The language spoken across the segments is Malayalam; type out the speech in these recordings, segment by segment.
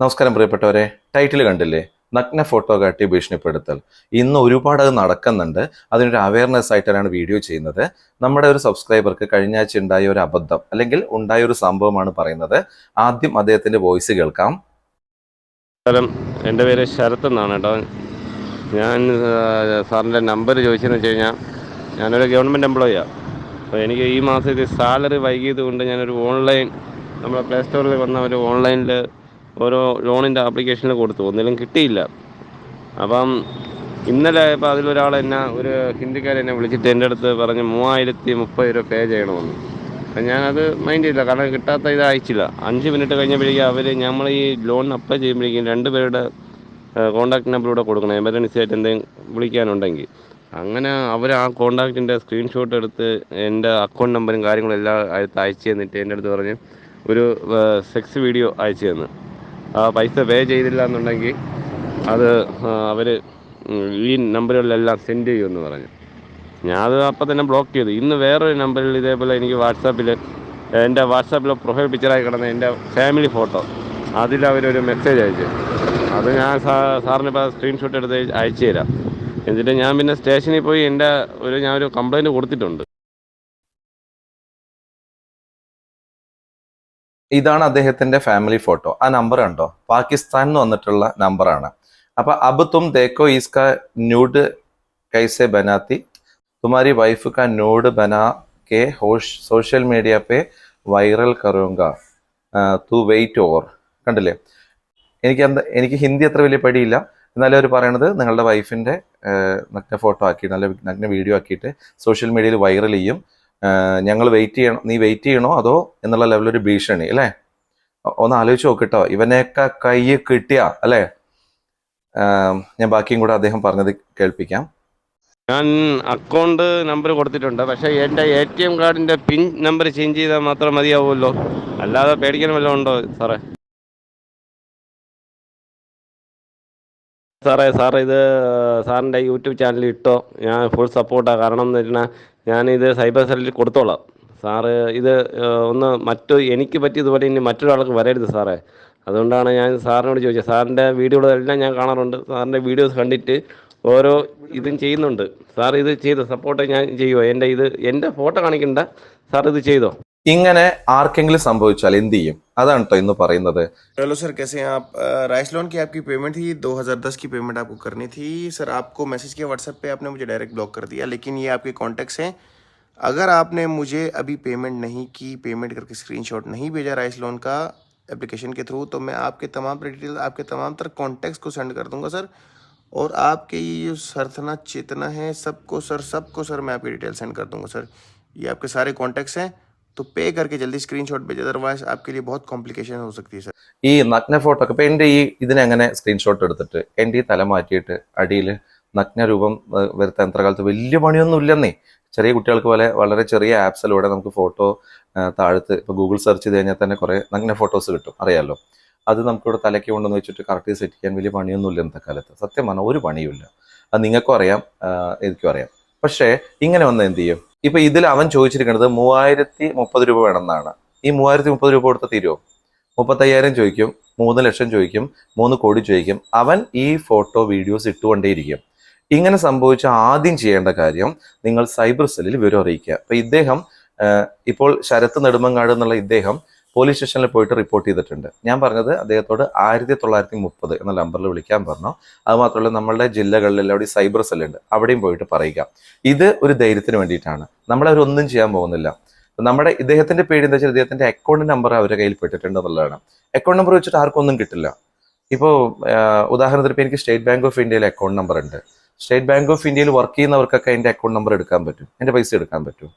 നമസ്കാരം പ്രിയപ്പെട്ടവരെ ടൈറ്റിൽ കണ്ടില്ലേ? നഗ്ന ഫോട്ടോ കാട്ടി ഭീഷണിപ്പെടുത്തൽ. ഇന്ന് ഒരുപാട് അത് നടക്കുന്നുണ്ട്. അതിനൊരു അവയർനെസ് ആയിട്ടാണ് വീഡിയോ ചെയ്യുന്നത്. നമ്മുടെ ഒരു സബ്സ്ക്രൈബർക്ക് കഴിഞ്ഞ ആഴ്ച ഉണ്ടായ ഒരു അബദ്ധം അല്ലെങ്കിൽ ഉണ്ടായ ഒരു സംഭവമാണ് പറയുന്നത്. ആദ്യം അദ്ദേഹത്തിന്റെ വോയിസ് കേൾക്കാം. നമസ്കാരം. എന്റെ പേര് ശരത് എന്നാണ് കേട്ടോ. ഞാൻ സാറിന്റെ നമ്പർ ചോദിച്ചതെന്ന് വെച്ച് കഴിഞ്ഞാൽ ഞാനൊരു ഗവൺമെന്റ് എംപ്ലോയിയാണ് അപ്പോൾ എനിക്ക് ഈ മാസത്തിൽ സാലറി വൈകിയത് കൊണ്ട് ഞാനൊരു ഓൺലൈൻ നമ്മുടെ പ്ലേ സ്റ്റോറിൽ വന്ന ഒരു ഓൺലൈനിൽ ഓരോ ലോണിന്റെ ആപ്ലിക്കേഷനിൽ കൊടുത്തു. ഒന്നിലും കിട്ടിയില്ല. അപ്പം ഇന്നലെ ഇപ്പോൾ അതിലൊരാൾ എന്നെ ഒരു ഹിന്ദിക്കാരൻ എന്നെ വിളിച്ചിട്ട് എന്റെ അടുത്ത് പറഞ്ഞ് മൂവായിരത്തി മുപ്പത് രൂപ പേ ചെയ്യണമെന്ന്. അപ്പം ഞാനത് മൈൻഡ് ചെയ്തില്ല. കാരണം കിട്ടാത്ത ഇത് അയച്ചില്ല. അഞ്ച് മിനിറ്റ് കഴിഞ്ഞപ്പോഴേക്കും അവർ നമ്മൾ ഈ ലോൺ അപ്ലൈ ചെയ്യുമ്പോഴേക്കും രണ്ട് പേരുടെ കോൺടാക്ട് നമ്പറിലൂടെ കൂടെ കൊടുക്കണം. എമർജൻസി ആയിട്ട് എന്തെങ്കിലും വിളിക്കാനുണ്ടെങ്കിൽ. അങ്ങനെ അവർ ആ കോൺടാക്റ്റിന്റെ സ്ക്രീൻഷോട്ട് എടുത്ത് എന്റെ അക്കൗണ്ട് നമ്പറും കാര്യങ്ങളും എല്ലാം അടുത്ത് അയച്ചു തന്നിട്ട് എന്റെ അടുത്ത് പറഞ്ഞ് ഒരു സെക്സ് വീഡിയോ അയച്ചു തന്നു. പൈസ പേ ചെയ്തില്ല എന്നുണ്ടെങ്കിൽ അത് അവർ ഈ നമ്പറുകളിലെല്ലാം സെൻഡ് ചെയ്യുമെന്ന് പറഞ്ഞു. ഞാൻ അപ്പം തന്നെ ബ്ലോക്ക് ചെയ്തു. ഇന്ന് വേറൊരു നമ്പറിൽ ഇതേപോലെ എനിക്ക് വാട്സാപ്പിൽ എന്റെ വാട്സാപ്പിൽ പ്രൊഫൈൽ പിക്ചറായി കിടന്ന എന്റെ ഫാമിലി ഫോട്ടോ അതിൽ അവരൊരു മെസ്സേജ് അയച്ചു. അത് ഞാൻ സാറിന് ഇപ്പോൾ സ്ക്രീൻഷോട്ട് എടുത്ത് അയച്ചു തരാം. എന്നിട്ട് ഞാൻ പിന്നെ സ്റ്റേഷനിൽ പോയി എന്റെ ഒരു ഞാനൊരു ഒരു കംപ്ലൈന്റ് കൊടുത്തിട്ടുണ്ട്. ഇതാണ് അദ്ദേഹത്തിന്റെ ഫാമിലി ഫോട്ടോ ആ നമ്പർ കണ്ടോ? പാകിസ്ഥാനിൽ നിന്ന് വന്നിട്ടുള്ള നമ്പറാണ് അപ്പൊ അബ് തും ദേക്കോ ഈസ്ക ന്യൂഡ് കൈസെ ബനാത്തി. തുമാരി വൈഫ് ക ന്യൂഡ് ബനാ കെ ഹോഷ് സോഷ്യൽ മീഡിയ പേ വൈറൽ കറുങ്ക തു വെയിറ്റ് ഓർ കണ്ടില്ലേ? എനിക്ക് എന്താ എനിക്ക് ഹിന്ദി അത്ര വലിയ പടിയില്ല. എന്നാലും അവർ പറയണത് നിങ്ങളുടെ വൈഫിന്റെ നഗ്ന ഫോട്ടോ ആക്കി നല്ല നഗ്ന വീഡിയോ ആക്കിയിട്ട് സോഷ്യൽ മീഡിയയിൽ വൈറൽ ചെയ്യും. ഞങ്ങൾ വെയിറ്റ് ചെയ്യണം? നീ വെയിറ്റ് ചെയ്യണോ? അതോ എന്നുള്ള ലെവലൊരു ഭീഷണി അല്ലേ? ഒന്ന് ആലോചിച്ച് നോക്കിട്ടോ. ഇവനെയൊക്കെ കൈ കിട്ടിയ അല്ലേ? ഞാൻ ബാക്കിയും കൂടെ അദ്ദേഹം പറഞ്ഞത് കേൾപ്പിക്കാം. ഞാൻ അക്കൗണ്ട് നമ്പർ കൊടുത്തിട്ടുണ്ട്. പക്ഷേ എന്റെ എ ടി എം കാർഡിന്റെ പിൻ നമ്പർ ചേഞ്ച് ചെയ്താൽ മാത്രം മതിയാവുമല്ലോ. അല്ലാതെ പേടിക്കാൻ വല്ലതും ഉണ്ടോ സാറേ? സാറേ സാർ ഇത് സാറിന്റെ യൂട്യൂബ് ചാനലിൽ ഇട്ടോ? ഞാൻ ഫുൾ സപ്പോർട്ടാണ് കാരണം എന്ന് വെച്ചാൽ ഞാനിത് സൈബർ സെല്ലിൽ കൊടുത്തോളാം. സാറ് ഇത് ഒന്ന് മറ്റു എനിക്ക് പറ്റിയതുപോലെ ഇനി മറ്റൊരാൾക്ക് വരരുത് സാറേ. അതുകൊണ്ടാണ് ഞാൻ സാറിനോട് ചോദിച്ചത്. സാറിന്റെ വീഡിയോകളെല്ലാം ഞാൻ കാണാറുണ്ട്. സാറിന്റെ വീഡിയോസ് കണ്ടിട്ട് ഓരോ ഇതും ചെയ്യുന്നുണ്ട്. സാർ ഇത് ചെയ്തോ സപ്പോർട്ട് ഞാൻ ചെയ്യുമോ എന്റെ ഇത് എന്റെ ഫോട്ടോ കാണിക്കണ്ട. സാർ ഇത് ചെയ്തോ? ഇങ്ങനെ ആർക്കെങ്കിലും സംഭവിച്ചാൽ എന്ത് ചെയ്യും അതാണ് കേട്ടോ ഇന്ന് പറയുന്നത് हेलो सर कैसे हैं आप अ, राइस लोन की आपकी पेमेंट थी 2010 की पेमेंट आपको करनी थी सर आपको मैसेज किया व्हाट्सएप पे आपने मुझे डायरेक्ट ब्लॉक कर दिया लेकिन ये आपके कॉन्टैक्ट्स हैं अगर आपने मुझे अभी पेमेंट नहीं की पेमेंट करके स्क्रीनशॉट नहीं भेजा राइस लोन का एप्लीकेशन के थ्रू तो मैं आपके तमाम डिटेल आपके तमाम तरह कॉन्टैक्ट्स को सेंड कर दूंगा सर और आपके ये जो सरथना चेतना है सबको सर सबको सर मैं आपकी डिटेल सेंड कर दूंगा सर ये आपके सारे कॉन्टैक्ट्स हैं तो पे करके जल्दी स्क्रीनशॉट भेजें अदरवाइज आपके लिए बहुत कॉम्प्लिकेशन हो सकती है सर ഈ നഗ്ന ഫോട്ടോ ഒക്കെ ഇപ്പൊ എന്റെ ഈ ഇതിനെങ്ങനെ സ്ക്രീൻഷോട്ട് എടുത്തിട്ട് എന്റെ ഈ തല മാറ്റിയിട്ട് അടിയിൽ നഗ്ന രൂപം ഏഹ്, വരുത്താൻ എത്ര കാലത്ത് വലിയ പണിയൊന്നും ഇല്ലെന്നേ ചെറിയ കുട്ടികൾക്ക് പോലെ വളരെ ചെറിയ ആപ്സിലൂടെ നമുക്ക് ഫോട്ടോ താഴത്ത് ഇപ്പൊ ഗൂഗിൾ സെർച്ച് ചെയ്ത് കഴിഞ്ഞാൽ തന്നെ കുറെ നഗ്ന ഫോട്ടോസ് കിട്ടും അറിയാലോ അത് നമുക്കിവിടെ തലയ്ക്ക് കൊണ്ടുവന്ന് വെച്ചിട്ട് കറക്റ്റ് സെറ്റ് ചെയ്യാൻ വലിയ പണിയൊന്നും ഇല്ല ഇന്നത്തെ കാലത്ത് സത്യം പറഞ്ഞാൽ ഒരു പണിയുമില്ല അത് നിങ്ങൾക്കും അറിയാം ആഹ് എനിക്കും അറിയാം പക്ഷേ ഇങ്ങനെ വന്ന് എന്ത് ചെയ്യും ഇപ്പൊ ഇതിൽ അവൻ ചോദിച്ചിരിക്കുന്നത് മൂവായിരത്തി മുപ്പത് രൂപ വേണമെന്നാണ്. ഈ മൂവായിരത്തി മുപ്പത് രൂപ കൊടുത്ത തീരുമോ മുപ്പത്തയ്യായിരം ചോദിക്കും മൂന്ന് ലക്ഷം ചോദിക്കും മൂന്ന് കോടി ചോദിക്കും. അവൻ ഈ ഫോട്ടോ വീഡിയോസ് ഇട്ടുകൊണ്ടേയിരിക്കും. ഇങ്ങനെ സംഭവിച്ച ആദ്യം ചെയ്യേണ്ട കാര്യം നിങ്ങൾ സൈബർ സെല്ലിൽ വിവരം അറിയിക്കുക. അപ്പൊ ഇദ്ദേഹം ഇപ്പോൾ ശരത്ത് നെടുമങ്ങാട് എന്നുള്ള ഇദ്ദേഹം പോലീസ് സ്റ്റേഷനിൽ പോയിട്ട് റിപ്പോർട്ട് ചെയ്തിട്ടുണ്ട്. ഞാൻ പറഞ്ഞത് അദ്ദേഹത്തോട് ആയിരത്തി തൊള്ളായിരത്തി മുപ്പത് എന്ന നമ്പറിൽ വിളിക്കാൻ പറഞ്ഞു. അതുമാത്രമല്ല നമ്മളുടെ ജില്ലകളിൽ അവിടെ സൈബർ സെല്ലുണ്ട്. അവിടെയും പോയിട്ട് പറയുക. ഇത് ഒരു ധൈര്യത്തിന് വേണ്ടിയിട്ടാണ്. നമ്മളവരൊന്നും ചെയ്യാൻ പോകുന്നില്ല. നമ്മുടെ ഇദ്ദേഹത്തിന്റെ പേര് എന്താ വെച്ചാൽ ഇദ്ദേഹത്തിന്റെ അക്കൗണ്ട് നമ്പർ അവരുടെ കയ്യിൽ പെട്ടിട്ടുണ്ട് എന്നുള്ളതാണ്. അക്കൗണ്ട് നമ്പർ വെച്ചിട്ട് ആർക്കൊന്നും കിട്ടില്ല. ഇപ്പോൾ ഉദാഹരണത്തിന് ഇപ്പോൾ എനിക്ക് സ്റ്റേറ്റ് ബാങ്ക് ഓഫ് ഇന്ത്യയിലെ അക്കൗണ്ട് നമ്പർ ഉണ്ട്. സ്റ്റേറ്റ് ബാങ്ക് ഓഫ് ഇന്ത്യയിൽ വർക്ക് ചെയ്യുന്നവർക്കൊക്കെ എന്റെ അക്കൗണ്ട് നമ്പർ എടുക്കാൻ പറ്റും. എന്റെ പൈസ എടുക്കാൻ പറ്റും.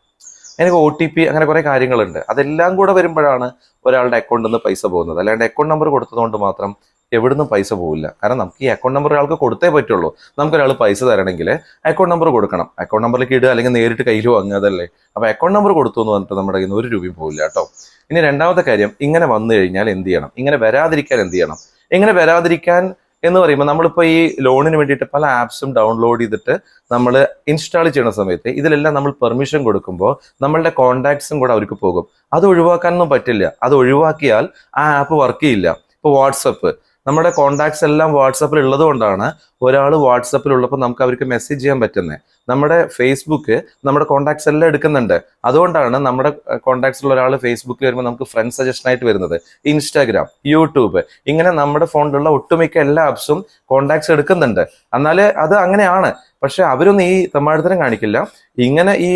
എനിക്ക് ഒ ടി പി അങ്ങനെ കുറേ കാര്യങ്ങളുണ്ട്. അതെല്ലാം കൂടെ വരുമ്പോഴാണ് ഒരാളുടെ അക്കൗണ്ടിൽ നിന്ന് പൈസ പോകുന്നത്. അല്ലാണ്ട് അക്കൗണ്ട് നമ്പർ കൊടുത്തതുകൊണ്ട് മാത്രം എവിടുന്നും പൈസ പോകില്ല കാരണം നമുക്ക് ഈ അക്കൗണ്ട് നമ്പർ ഒരാൾക്ക് കൊടുത്തേ പറ്റുള്ളൂ. നമുക്കൊരാൾ പൈസ തരണമെങ്കിൽ അക്കൗണ്ട് നമ്പർ കൊടുക്കണം. അക്കൗണ്ട് നമ്പറിലേക്ക് ഇടുക അല്ലെങ്കിൽ നേരിട്ട് കയ്യിൽ വാങ്ങുന്നതല്ലേ അപ്പോൾ അക്കൗണ്ട് നമ്പർ കൊടുത്തു എന്ന് പറഞ്ഞിട്ട് നമ്മുടെ കയ്യിൽ നിന്ന് ഒരു രൂപയും പോകില്ല കേട്ടോ. ഇനി രണ്ടാമത്തെ കാര്യം ഇങ്ങനെ വന്നു കഴിഞ്ഞാൽ എന്ത് ചെയ്യണം? ഇങ്ങനെ വരാതിരിക്കാൻ എന്ത് ചെയ്യണം? ഇങ്ങനെ വരാതിരിക്കാൻ എന്ന് പറയുമ്പോൾ നമ്മളിപ്പോൾ ഈ ലോണിന് വേണ്ടിയിട്ട് പല ആപ്സും ഡൗൺലോഡ് ചെയ്തിട്ട് നമ്മൾ ഇൻസ്റ്റാൾ ചെയ്യുന്ന സമയത്ത് ഇതിലെല്ലാം നമ്മൾ പെർമിഷൻ കൊടുക്കുമ്പോൾ നമ്മളുടെ കോണ്ടാക്ട്സും കൂടെ അവർക്ക് പോകും. അത് ഒഴിവാക്കാനൊന്നും പറ്റില്ല. അത് ഒഴിവാക്കിയാൽ ആ ആപ്പ് വർക്ക് ചെയ്യില്ല. ഇപ്പോൾ വാട്സപ്പ് നമ്മുടെ കോണ്ടാക്ട്സ് എല്ലാം വാട്സപ്പിൽ ഉള്ളത് കൊണ്ടാണ് ഒരാൾ വാട്സപ്പിലുള്ളപ്പോൾ നമുക്ക് അവർക്ക് മെസ്സേജ് ചെയ്യാൻ പറ്റുന്നത് നമ്മുടെ ഫേസ്ബുക്ക് നമ്മുടെ കോൺടാക്ട്സ് എല്ലാം എടുക്കുന്നുണ്ട്. അതുകൊണ്ടാണ് നമ്മുടെ കോൺടാക്ട്സിലുള്ള ഒരാൾ ഫേസ്ബുക്കിൽ വരുമ്പോൾ നമുക്ക് ഫ്രണ്ട് സജഷൻ ആയിട്ട് വരുന്നത്. ഇൻസ്റ്റാഗ്രാം യൂട്യൂബ് ഇങ്ങനെ നമ്മുടെ ഫോണിലുള്ള ഒട്ടുമിക്ക എല്ലാ ആപ്സും കോൺടാക്ട്സ് എടുക്കുന്നുണ്ട്. എന്നാൽ അത് അങ്ങനെയാണ്. പക്ഷെ അവരൊന്നും ഈ തമ്മാടിത്തരം കാണിക്കില്ല. ഇങ്ങനെ ഈ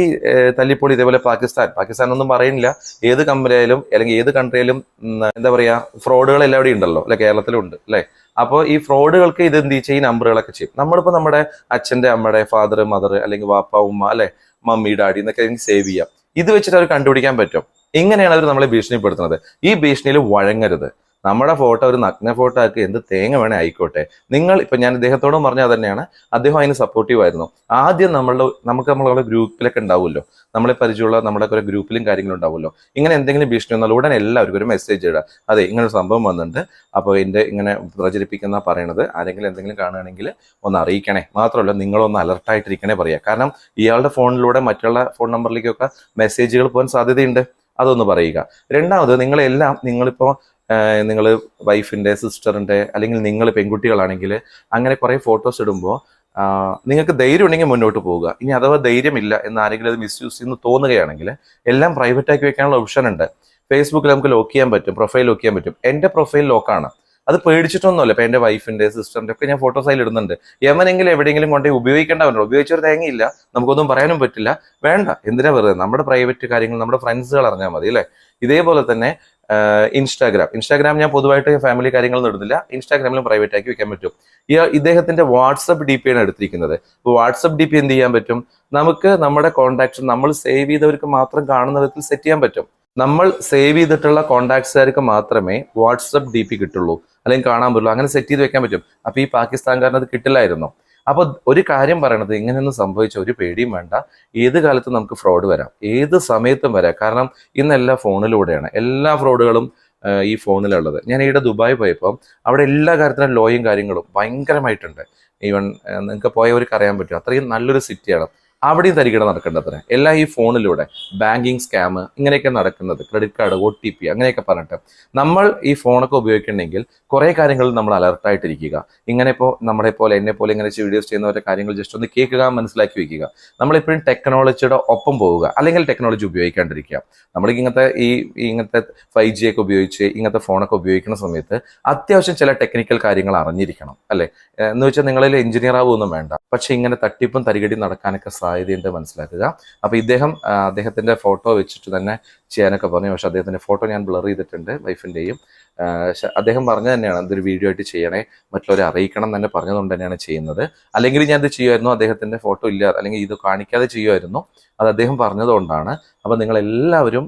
തല്ലിപ്പൊളി ഇതേപോലെ പാകിസ്ഥാൻ പാകിസ്ഥാൻ ഒന്നും പറയുന്നില്ല. ഏത് കമ്പനിയായാലും അല്ലെങ്കിൽ ഏത് കൺട്രിയിലും എന്താ പറയുക ഫ്രോഡുകൾ എല്ലാവിടെയും ഉണ്ടല്ലോ. അല്ലെ കേരളത്തിലും ഉണ്ട് അല്ലെ? അപ്പോൾ ഈ ഫ്രോഡുകൾക്ക് ഇത് എന്ത് ചെയ്യും? ഈ നമ്പറുകളൊക്കെ ചെയ്യും. നമ്മളിപ്പോൾ നമ്മുടെ അച്ഛന്റെ അമ്മയുടെ ഫാദർ മദർ അല്ലെങ്കിൽ വാപ്പ ഉമ്മ അല്ലെ? മമ്മി ഡാഡി എന്നൊക്കെ സേവ് ചെയ്യാം. ഇത് വെച്ചിട്ട് അവർ കണ്ടുപിടിക്കാൻ പറ്റും. ഇങ്ങനെയാണ് അവർ നമ്മളെ ഭീഷണിപ്പെടുത്തുന്നത്. ഈ ഭീഷണിയിൽ വഴങ്ങരുത്. നമ്മുടെ ഫോട്ടോ ഒരു നഗ്ന ഫോട്ടോ ആക്കി എന്ത് തേങ്ങ വേണേ ആയിക്കോട്ടെ. നിങ്ങൾ ഇപ്പൊ ഞാൻ ഇദ്ദേഹത്തോടും പറഞ്ഞാൽ തന്നെയാണ് അദ്ദേഹം അതിന് സപ്പോർട്ടീവ് ആയിരുന്നു. ആദ്യം നമ്മളുടെ നമുക്ക് നമ്മളുടെ ഗ്രൂപ്പിലൊക്കെ ഉണ്ടാവുമല്ലോ. നമ്മളെ പരിചയമുള്ള നമ്മുടെ കുറെ ഗ്രൂപ്പിലും കാര്യങ്ങളും ഉണ്ടാവുമല്ലോ. ഇങ്ങനെ എന്തെങ്കിലും ഭീഷണി വന്നാൽ ഉടനെ എല്ലാവർക്കും ഒരു മെസ്സേജ് ഇടുക. അതെ ഇങ്ങനെ ഒരു സംഭവം വന്നിട്ടുണ്ട്. അപ്പോൾ എന്റെ ഇങ്ങനെ പ്രചരിപ്പിക്കുന്ന പറയണത് ആരെങ്കിലും എന്തെങ്കിലും കാണുകയാണെങ്കിൽ ഒന്ന് അറിയിക്കണേ. മാത്രമല്ല നിങ്ങളൊന്ന് അലർട്ടായിട്ടിരിക്കണേ പറയുക കാരണം ഇയാളുടെ ഫോണിലൂടെ മറ്റുള്ള ഫോൺ നമ്പറിലേക്കൊക്കെ മെസ്സേജുകൾ പോകാൻ സാധ്യതയുണ്ട്. അതൊന്ന് പറയുക. രണ്ടാമത് നിങ്ങളെല്ലാം നിങ്ങളിപ്പോൾ നിങ്ങൾ വൈഫിന്റെ സിസ്റ്ററിന്റെ അല്ലെങ്കിൽ നിങ്ങൾ പെൺകുട്ടികളാണെങ്കിൽ അങ്ങനെ കുറേ ഫോട്ടോസ് ഇടുമ്പോൾ നിങ്ങൾക്ക് ധൈര്യം ഉണ്ടെങ്കിൽ മുന്നോട്ട് പോവുക ഇനി അഥവാ ധൈര്യമില്ല എന്ന് ആരെങ്കിലും അത് മിസ്യൂസ് ചെയ്യുന്നു തോന്നുകയാണെങ്കിൽ എല്ലാം പ്രൈവറ്റ് ആക്കി വെക്കാനുള്ള ഓപ്ഷൻ ഉണ്ട്. ഫേസ്ബുക്കിൽ നമുക്ക് ലോക്ക് ചെയ്യാൻ പറ്റും പ്രൊഫൈൽ ലോക്ക് ചെയ്യാൻ പറ്റും. എന്റെ പ്രൊഫൈൽ ലോക്കാണ് അത് പേടിച്ചിട്ടൊന്നുമല്ല. ഇപ്പം എന്റെ വൈഫിന്റെ സിസ്റ്ററിന്റെ ഒക്കെ ഞാൻ ഫോട്ടോസ് അതിൽ ഇടുന്നുണ്ട്. യമനെങ്കിലും എവിടെയെങ്കിലും കൊണ്ടുപോയി ഉപയോഗിക്കേണ്ടവരുണ്ടോ? ഉപയോഗിച്ചൊരു തേങ്ങയില്ല. നമുക്കൊന്നും പറയാനും പറ്റില്ല. വേണ്ട. എന്തിനാ വെറുതെ? നമ്മുടെ പ്രൈവറ്റ് കാര്യങ്ങൾ നമ്മുടെ ഫ്രണ്ട്സുകൾ അറിഞ്ഞാൽ മതി അല്ലേ? ഇതേപോലെ തന്നെ ഇൻസ്റ്റാഗ്രാം. ഇൻസ്റ്റാഗ്രാം ഞാൻ പൊതുവായിട്ട് ഫാമിലി കാര്യങ്ങൾ ഇടുന്നില്ല ഇൻസ്റ്റാഗ്രാമിലും പ്രൈവറ്റ് ആക്കി വെക്കാൻ പറ്റും. ഈ ഇദ്ദേഹത്തിന്റെ വാട്സപ്പ് ഡി പി ആണ് എടുത്തിരിക്കുന്നത്. അപ്പോൾ വാട്സപ്പ് ഡി പി എന്ത് ചെയ്യാൻ പറ്റും? നമുക്ക് നമ്മുടെ കോൺടാക്ട്സ് നമ്മൾ സേവ് ചെയ്തവർക്ക് മാത്രം കാണുന്ന വിധത്തിൽ സെറ്റ് ചെയ്യാൻ പറ്റും. നമ്മൾ സേവ് ചെയ്തിട്ടുള്ള കോൺടാക്ട്സുകാർക്ക് മാത്രമേ വാട്സപ്പ് ഡി പി കിട്ടുള്ളൂ. അല്ലെങ്കിൽ കാണാൻ പറ്റുള്ളൂ. അങ്ങനെ സെറ്റ് ചെയ്ത് വെക്കാൻ പറ്റും. അപ്പൊ ഈ പാകിസ്ഥാൻകാരനത് കിട്ടില്ലായിരുന്നു. അപ്പൊ ഒരു കാര്യം പറയണത് ഇങ്ങനെയൊന്നും സംഭവിച്ച ഒരു പേടിയും വേണ്ട. ഏത് കാലത്തും നമുക്ക് ഫ്രോഡ് വരാം. ഏത് സമയത്തും വരാം. കാരണം ഇന്നെല്ലാം ഫോണിലൂടെയാണ്. എല്ലാ ഫ്രോഡുകളും ഈ ഫോണിലുള്ളത്. ഞാൻ ഈയിടെ ദുബായ് പോയപ്പോൾ അവിടെ എല്ലാ കാര്യത്തിനും ലോയും കാര്യങ്ങളും ഭയങ്കരമായിട്ടുണ്ട്. ഈവൻ നിങ്ങൾക്ക് പോയവർക്ക് അറിയാൻ പറ്റും. അത്രയും നല്ലൊരു സിറ്റിയാണ് അവിടെയും തരികിട നടക്കേണ്ടതിന്. എല്ലാം ഈ ഫോണിലൂടെ. ബാങ്കിങ് സ്കാം ഇങ്ങനെയൊക്കെ നടക്കുന്നത്. Credit card O T P അങ്ങനെയൊക്കെ പറഞ്ഞിട്ട്. നമ്മൾ ഈ ഫോണൊക്കെ ഉപയോഗിക്കണമെങ്കിൽ കുറേ കാര്യങ്ങളിൽ നമ്മൾ അലർട്ടായിട്ടിരിക്കുക ഇങ്ങനെ ഇപ്പോൾ നമ്മളെ പോലെ എന്നെ പോലെ ഇങ്ങനെ വീഡിയോസ് ചെയ്യുന്നവരുടെ കാര്യങ്ങൾ ജസ്റ്റ് ഒന്ന് കേൾക്കുക മനസ്സിലാക്കി വെക്കുക. നമ്മളെപ്പോഴും ടെക്നോളജിയുടെ ഒപ്പം പോവുക. അല്ലെങ്കിൽ ടെക്നോളജി ഉപയോഗിക്കാണ്ടിരിക്കുക. നമ്മൾ ഇങ്ങനത്തെ ഈ ഇങ്ങനത്തെ ഫൈവ് ജി ഒക്കെ ഉപയോഗിച്ച് ഇങ്ങനത്തെ ഫോണൊക്കെ ഉപയോഗിക്കുന്ന സമയത്ത് അത്യാവശ്യം ചില ടെക്നിക്കൽ കാര്യങ്ങൾ അറിഞ്ഞിരിക്കണം. അല്ലേ? എന്ന് വെച്ചാൽ നിങ്ങളിൽ എഞ്ചിനീയർ ആവുമൊന്നും വേണ്ട. പക്ഷെ ഇങ്ങനെ തട്ടിപ്പും തരികടി നടക്കാനൊക്കെ സാധ്യതയുണ്ട് മനസ്സിലാക്കുക. അപ്പോൾ ഇദ്ദേഹം അദ്ദേഹത്തിന്റെ ഫോട്ടോ വെച്ചിട്ട് തന്നെ ചെയ്യാനൊക്കെ പറഞ്ഞു. പക്ഷേ അദ്ദേഹത്തിന്റെ ഫോട്ടോ ഞാൻ ബ്ലർ ചെയ്തിട്ടുണ്ട് വൈഫിന്റെയും അദ്ദേഹം പറഞ്ഞു തന്നെയാണ് ഇതൊരു വീഡിയോ ആയിട്ട് ചെയ്യണേ. മറ്റുള്ളവരെ അറിയിക്കണം തന്നെ പറഞ്ഞതുകൊണ്ട് തന്നെയാണ് ചെയ്യുന്നത്. അല്ലെങ്കിൽ ഞാൻ ഇത് ചെയ്യുമായിരുന്നു അദ്ദേഹത്തിന്റെ ഫോട്ടോ ഇല്ല. അല്ലെങ്കിൽ ഇത് കാണിക്കാതെ ചെയ്യുമായിരുന്നു. അത് അദ്ദേഹം പറഞ്ഞതുകൊണ്ടാണ്. അപ്പോൾ നിങ്ങൾ എല്ലാവരും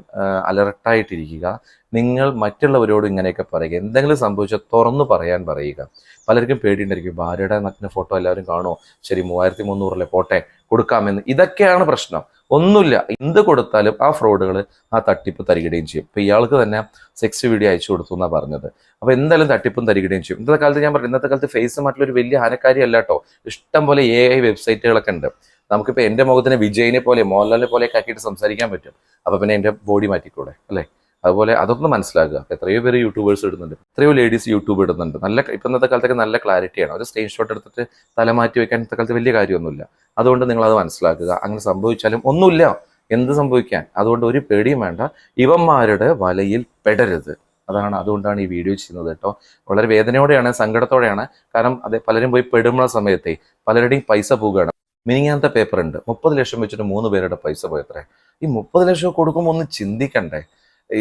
അലർട്ടായിട്ടിരിക്കുക നിങ്ങൾ മറ്റുള്ളവരോട് ഇങ്ങനെയൊക്കെ പറയുക. എന്തെങ്കിലും സംഭവിച്ചാൽ തുറന്നു പറയാൻ പറയുക. പലർക്കും പേടിയുണ്ടായിരിക്കും. ഭാര്യയുടെ നഗ്ന ഫോട്ടോ എല്ലാവരും കാണുമോ? ശരി മൂവായിരത്തി മുന്നൂറിലെ പോട്ടെ കൊടുക്കാമെന്ന്. ഇതൊക്കെയാണ് പ്രശ്നം. ഒന്നുമില്ല. എന്ത് കൊടുത്താലും ആ ഫ്രോഡുകൾ ആ തട്ടിപ്പ് തരികിടുകയും ചെയ്യും. ഇപ്പം ഇയാൾക്ക് തന്നെ സെക്സ് വീഡിയോ അയച്ചു കൊടുത്തു എന്നാണ് പറഞ്ഞത്. അപ്പോൾ എന്തായാലും തട്ടിപ്പും തരികിടുകയും ചെയ്യും. ഇന്നത്തെ കാലത്ത് ഞാൻ പറഞ്ഞു ഇന്നത്തെ കാലത്ത് ഫേസ് മറ്റുള്ളൊരു വലിയ ഹാനക്കാരി അല്ല കേട്ടോ. ഇഷ്ടം പോലെ എ ഐ വെബ്സൈറ്റുകളൊക്കെ ഉണ്ട്. നമുക്കിപ്പോൾ എന്റെ മുഖത്തിന് വിജയിനെ പോലെ മോഹൻലാലിനെ പോലെയൊക്കെ ആക്കിയിട്ട് സംസാരിക്കാൻ പറ്റും. അപ്പോൾ പിന്നെ എന്റെ ബോഡി മാറ്റിക്കൂടെ? അല്ലേ? അതുപോലെ അതൊന്ന് മനസ്സിലാക്കുക. എത്രയോ പേര് യൂട്യൂബേഴ്സ് ഇടുന്നുണ്ട്. എത്രയോ ലേഡീസ് യൂട്യൂബ് ഇടുന്നുണ്ട്. നല്ല ഇപ്പോഴത്തെ ഇന്നത്തെ കാലത്തൊക്കെ നല്ല ക്ലാരിറ്റിയാണ് ഒരു സ്ക്രീൻഷോട്ട് എടുത്തിട്ട് തല മാറ്റി വെക്കാൻ ഇന്നത്തെ കാലത്ത് വലിയ കാര്യമൊന്നുമില്ല. അതുകൊണ്ട് നിങ്ങൾ അത് മനസ്സിലാക്കുക. അങ്ങനെ സംഭവിച്ചാലും ഒന്നുമില്ല. എന്ത് സംഭവിക്കാൻ? അതുകൊണ്ട് ഒരു പേടിയും വേണ്ട. ഇവന്മാരുടെ വലയിൽ പെടരുത്. അതാണ് അതുകൊണ്ടാണ് ഈ വീഡിയോ ചെയ്യുന്നത് കേട്ടോ. വളരെ വേദനയോടെയാണ് സങ്കടത്തോടെയാണ്. കാരണം അതെ പലരും പോയി പെടുന്ന സമയത്തെ പലരുടെയും പൈസ പോവുകയാണ്. മിനിങ്ങാനത്തെ പേപ്പർ ഉണ്ട്. മുപ്പത് ലക്ഷം വെച്ചിട്ട് മൂന്ന് പേരുടെ പൈസ പോയത്രേ. ഈ മുപ്പത് ലക്ഷം കൊടുക്കുമ്പോൾ ഒന്ന് ചിന്തിക്കണ്ടേ?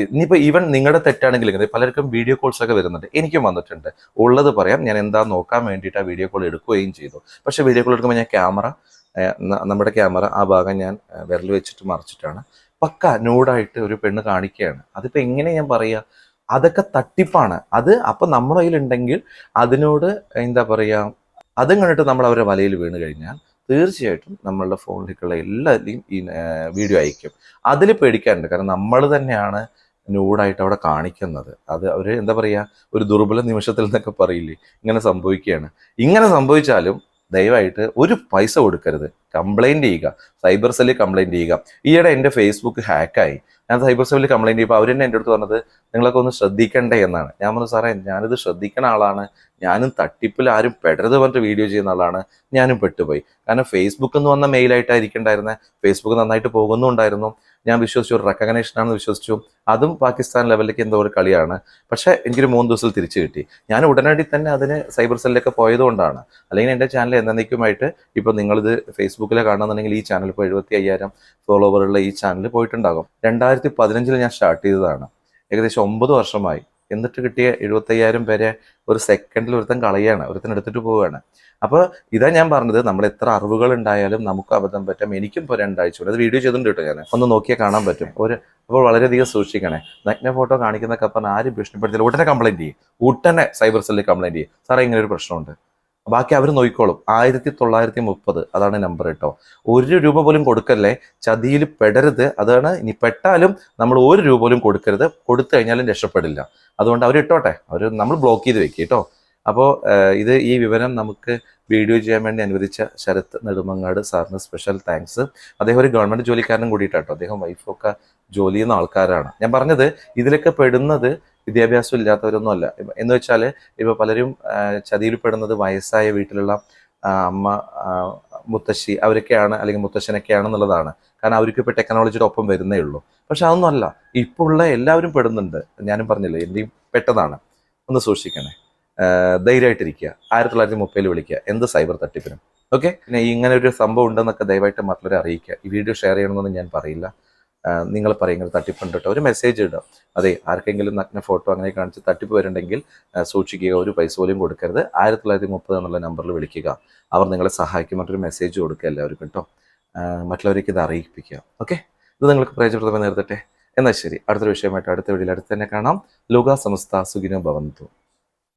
ഇനിയിപ്പോൾ ഈവൻ നിങ്ങളുടെ തെറ്റാണെങ്കിലും പലർക്കും വീഡിയോ കോൾസ് ഒക്കെ വരുന്നുണ്ട്. എനിക്കും വന്നിട്ടുണ്ട്. ഉള്ളത് പറയാം. ഞാൻ എന്താ നോക്കാൻ വേണ്ടിയിട്ട് ആ വീഡിയോ കോൾ എടുക്കുകയും ചെയ്തു. പക്ഷേ വീഡിയോ കോൾ എടുക്കുമ്പോൾ ഞാൻ ക്യാമറ നമ്മുടെ ക്യാമറ ആ ഭാഗം ഞാൻ വിരൽ വെച്ചിട്ട് മറിച്ചിട്ടാണ്. പക്ക നൂടായിട്ട് ഒരു പെണ്ണ് കാണിക്കുകയാണ് അതിപ്പോൾ എങ്ങനെ ഞാൻ പറയുക അതൊക്കെ തട്ടിപ്പാണ്. അത് അപ്പം നമ്മുടെ കയ്യിലുണ്ടെങ്കിൽ അതിനോട് എന്താ പറയുക അതും കണ്ടിട്ട് നമ്മൾ അവരുടെ വലയിൽ വീണ് കഴിഞ്ഞാൽ തീർച്ചയായിട്ടും നമ്മളുടെ ഫോണിലേക്കുള്ള എല്ലാവരെയും ഈ വീഡിയോ അയക്കും. അതിൽ പേടിക്കാറുണ്ട് കാരണം നമ്മൾ തന്നെയാണ് ന്യൂഡായിട്ട് അവിടെ കാണിക്കുന്നത്. അത് അവർ എന്താ പറയുക ഒരു ദുർബല നിമിഷത്തിൽ നിന്നൊക്കെ പറയില്ലേ? ഇങ്ങനെ സംഭവിക്കുകയാണ്. ഇങ്ങനെ സംഭവിച്ചാലും ദയവായിട്ട് ഒരു പൈസ കൊടുക്കരുത്. കംപ്ലൈന്റ് ചെയ്യുക. സൈബർ സെല്ലിൽ കംപ്ലൈന്റ് ചെയ്യുക. ഈയിടെ എന്റെ ഫേസ്ബുക്ക് ഹാക്കായി ഞാൻ സൈബർ സെല്ലിൽ കംപ്ലൈന്റ് ചെയ്യുമ്പോൾ അവർ തന്നെ എന്റെ അടുത്ത് പറഞ്ഞത് നിങ്ങളൊക്കെ ഒന്ന് ശ്രദ്ധിക്കണ്ടേ എന്നാണ്. ഞാൻ പറഞ്ഞു സാറേ ഞാനിത് ശ്രദ്ധിക്കുന്ന ആളാണ്. ഞാനും തട്ടിപ്പിൽ ആരും പെടരുത് പറഞ്ഞിട്ട് വീഡിയോ ചെയ്യുന്ന ആളാണ്. ഞാനും പെട്ടുപോയി. കാരണം ഫേസ്ബുക്ക് എന്ന് വന്ന മെയിലായിട്ടായിരിക്കണ്ടായിരുന്നത് ഫേസ്ബുക്ക് നന്നായിട്ട് പോകുന്നുണ്ടായിരുന്നു. ഞാൻ വിശ്വസിച്ചു ഒരു റെക്കഗ്നേഷൻ ആണെന്ന് വിശ്വസിച്ചു. അതും പാകിസ്ഥാൻ ലെവലിലേക്ക് എന്തോ ഒരു കളിയാണ്. പക്ഷേ എനിക്കൊരു മൂന്ന് ദിവസത്തിൽ തിരിച്ചു കിട്ടി. ഞാൻ ഉടനടി തന്നെ അതിന് സൈബർ സെല്ലിലൊക്കെ പോയതുകൊണ്ടാണ്. അല്ലെങ്കിൽ എന്റെ ചാനൽ എന്നേക്കുമായിട്ട് ഇപ്പോൾ നിങ്ങളിത് ഫേസ്ബുക്കിൽ കാണുന്നുണ്ടെങ്കിൽ ഈ ചാനൽ ഇപ്പോൾ എഴുപത്തി അയ്യായിരം ഫോളോവറുള്ള ഈ ചാനൽ പോയിട്ടുണ്ടാകും. രണ്ടായിരത്തി പതിനഞ്ചിൽ ഞാൻ സ്റ്റാർട്ട് ചെയ്തതാണ്. ഏകദേശം ഒമ്പത് വർഷമായി. എന്നിട്ട് കിട്ടിയ എഴുപത്തയ്യായിരം പേരെ ഒരു സെക്കൻഡിൽ ഒരുത്തൻ കളയാണ് ഒരുത്തൻ എടുത്തിട്ട് പോവുകയാണ്. അപ്പോൾ ഇതാ ഞാൻ പറഞ്ഞത് നമ്മൾ എത്ര അറിവുകൾ ഉണ്ടായാലും നമുക്ക് അബദ്ധം പറ്റാം. എനിക്കും ഇപ്പോൾ രണ്ടാഴ്ച അത് വീഡിയോ ചെയ്തിട്ടുണ്ട് കേട്ടോ ഞാൻ ഒന്ന് നോക്കിയാൽ കാണാൻ പറ്റും. ഒരു അപ്പോൾ വളരെയധികം സൂക്ഷിക്കണേ. നഗ്ന ഫോട്ടോ കാണിക്കുന്ന പറഞ്ഞാൽ ആരും ഭീഷണിപ്പെടുത്തില്ല. ഉടനെ കംപ്ലൈന്റ് ചെയ്യും. ഉടനെ സൈബർ സെല്ലിൽ കംപ്ലൈന്റ് ചെയ്യും. സാറേ ഇങ്ങനെ ഒരു പ്രശ്നമുണ്ട്. ബാക്കി അവർ നോക്കിക്കോളും. ആയിരത്തി തൊള്ളായിരത്തി മുപ്പത് അതാണ് നമ്പർ കേട്ടോ ഒരു രൂപ പോലും കൊടുക്കല്ലേ? ചതിയിൽ പെടരുത്. അതാണ് ഇനി പെട്ടാലും നമ്മൾ ഒരു രൂപ പോലും കൊടുക്കരുത്. കൊടുത്തു കഴിഞ്ഞാലും രക്ഷപ്പെടില്ല. അതുകൊണ്ട് അവർ ഇട്ടോട്ടെ. അവർ നമ്മൾ ബ്ലോക്ക് ചെയ്ത് വെക്കി കേട്ടോ അപ്പോൾ ഇത് ഈ വിവരം നമുക്ക് വീഡിയോ ചെയ്യാൻ വേണ്ടി അനുവദിച്ച ശരത് നെടുമങ്ങാട് സാറിന് സ്പെഷ്യൽ താങ്ക്സ് അദ്ദേഹം ഒരു ഗവൺമെന്റ് ജോലിക്കാരനും കൂടിയിട്ടാട്ടോ. അദ്ദേഹം വൈഫൊക്കെ ജോലി ചെയ്യുന്ന ആൾക്കാരാണ്. ഞാൻ പറഞ്ഞത് ഇതിലൊക്കെ പെടുന്നത് വിദ്യാഭ്യാസം ഇല്ലാത്തവരൊന്നും അല്ല എന്ന് വെച്ചാൽ ഇപ്പോൾ പലരും ചതിയിൽപ്പെടുന്നത് വയസ്സായ വീട്ടിലുള്ള അമ്മ മുത്തശ്ശി അവരൊക്കെയാണ് അല്ലെങ്കിൽ മുത്തശ്ശനൊക്കെയാണ് എന്നുള്ളതാണ് കാരണം അവർക്ക് ഇപ്പോൾ ടെക്നോളജിയുടെ ഒപ്പം വരുന്നേ ഉള്ളൂ. പക്ഷെ അതൊന്നും അല്ല ഇപ്പോൾ ഉള്ള എല്ലാവരും പെടുന്നുണ്ട്. ഞാനും പറഞ്ഞില്ലേ എന്റെയും പെട്ടതാണ്. ഒന്ന് സൂക്ഷിക്കണേ. ധൈര്യമായിട്ടിരിക്കുക. ആയിരത്തി തൊള്ളായിരത്തി മുപ്പതിൽ വിളിക്കുക. എന്ത് സൈബർ തട്ടിപ്പിനും. ഓക്കെ? പിന്നെ ഇങ്ങനെ ഒരു സംഭവം ഉണ്ടെന്നൊക്കെ ദയവായിട്ട് മറ്റുള്ളവരെ അറിയിക്കുക. ഈ വീഡിയോ ഷെയർ ചെയ്യണമെന്നൊന്നും ഞാൻ പറയില്ല. നിങ്ങൾ പറയുന്നത് തട്ടിപ്പുണ്ട് കേട്ടോ. ഒരു മെസ്സേജ് ഇടുക അതെ ആർക്കെങ്കിലും നഗ്ന ഫോട്ടോ അങ്ങനെ കാണിച്ച് തട്ടിപ്പ് വരുന്നുണ്ടെങ്കിൽ സൂക്ഷിക്കുക. ഒരു പൈസ പോലും കൊടുക്കരുത്. ആയിരത്തി തൊള്ളായിരത്തി മുപ്പത് എന്നുള്ള നമ്പറിൽ വിളിക്കുക. അവർ നിങ്ങളെ സഹായിക്കും മറ്റൊരു മെസ്സേജ് കൊടുക്കുക എല്ലാവർക്കും കേട്ടോ. മറ്റുള്ളവരേക്ക് ഇത് അറിയിപ്പിക്കുക. ഓക്കെ ഇത് നിങ്ങൾക്ക് പ്രയോജനപ്രദമായി നിർത്തട്ടെ എന്നാൽ ശരി അടുത്തൊരു വിഷയമായിട്ട് അടുത്ത വീഡിയോയിൽ അടുത്ത് തന്നെ കാണാം. ലോക സമസ്ത സുഖിനോ ഭവന്തു.